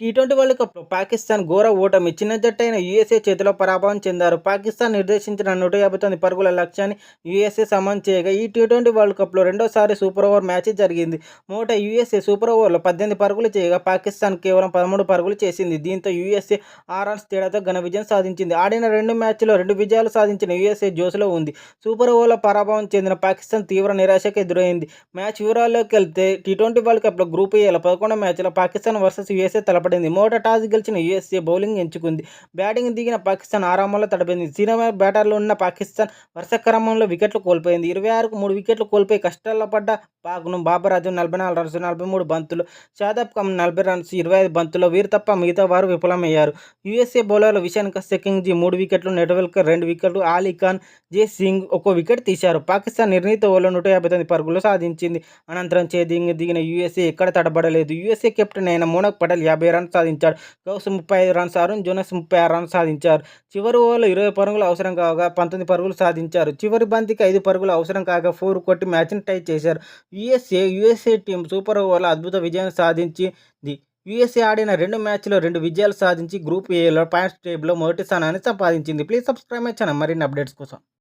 Tea twenty world కప్లో పాకిస్తాన్ ఘోర ఓటమి. చిన్న జట్టైన యూఎస్ఏ చేతిలో పరాభవం చెందారు. పాకిస్తాన్ నిర్దేశించిన నూట యాభై తొమ్మిది పరుగుల లక్ష్యాన్ని యూఎస్ఏ సమం చేయగా ఈ టీ ట్వంటీ వరల్డ్ కప్లో రెండోసారి సూపర్ ఓవర్ మ్యాచ్ జరిగింది. మూట యూఎస్ఏ సూపర్ ఓవర్లో పద్దెనిమిది పరుగులు చేయగా పాకిస్తాన్ కేవలం పదమూడు పరుగులు చేసింది. దీంతో యూఎస్ఏ ఆరు రన్స్ తేడాతో ఘన విజయం సాధించింది. ఆడిన రెండు మ్యాచ్లో రెండు విజయాలు సాధించిన యూఎస్ఏ జోసులో ఉంది. సూపర్ ఓవర్లో పరాభవం చెందిన పాకిస్తాన్ తీవ్ర నిరాశకు ఎదురైంది. మ్యాచ్ వివరాల్లోకి వెళ్తే టీ ట్వంటీ వరల్డ్ కప్లో గ్రూప్ ఏలో పదకొండు మ్యాచ్లో పాకిస్తాన్ వర్సెస్ యూఎస్ఏ తలపడింది మొదట టాస్ గెలిచిన యూఎస్ఏ బౌలింగ్ ఎంచుకుంది. బ్యాటింగ్ దిగిన పాకిస్తాన్ ఆరంభంలో తడబడింది సీనియర్ బ్యాటర్లు ఉన్న పాకిస్తాన్ వరుస క్రమంలో వికెట్లు కోల్పోయింది. ఇరవై ఆరుకు మూడు వికెట్లు కోల్పోయి కష్టాల్లో పడ్డ పాక్ను బాబర్ అజం నలభై నాలుగు రన్స్ నలభై మూడు బంతులు షాదాబ్ ఖమ్ నలభై రన్స్ ఇరవై ఐదు బంతుల్లో వీరు తప్ప మిగతా వారు విఫలమయ్యారు. యూఎస్ఏ బౌలర్ల విషయానికి వస్తే కింగ్జీ మూడు వికెట్లు నెట్వెల్కర్ రెండు వికెట్లు ఆలీ ఖాన్ జే సింగ్ ఒక్కో వికెట్ తీశారు. పాకిస్తాన్ నిర్ణీత ఓవర్లో నూట యాభై తొమ్మిది పరుగులు సాధించింది. అనంతరం చేదింగ్ దిగిన యూఎస్ఏ ఎక్కడ తడబడలేదు. యూఎస్ఏ కెప్టెన్ అయిన మోనక్ పటేల్ యాభై రన్స్ సాధించాడు గౌస్ ముప్పై ఐదు రన్స్ అరుణ్ జోనస్ ముప్పై ఆరు రన్స్ సాధించారు. చివరి ఓవర్లో ఇరవై పరుగులు అవసరం కాగా పంతొమ్మిది పరుగులు సాధించారు. చివరి బంతికి ఐదు పరుగులు అవసరం కాగా ఫోర్ కొట్టి మ్యాచ్ని టై చేశారు. యూఎస్ఏ యూఎస్ఏ టీం సూపర్ ఓవర్లో అద్భుత విజయం సాధించింది. యూఎస్ఏ ఆడిన రెండు మ్యాచ్లో రెండు విజయాలు సాధించి గ్రూప్ ఏలో పాయింట్స్ టేబుల్లో మొదటి స్థానాన్ని సంపాదించింది. Please subscribe my channel. మరిన్ని అప్డేట్స్ కోసం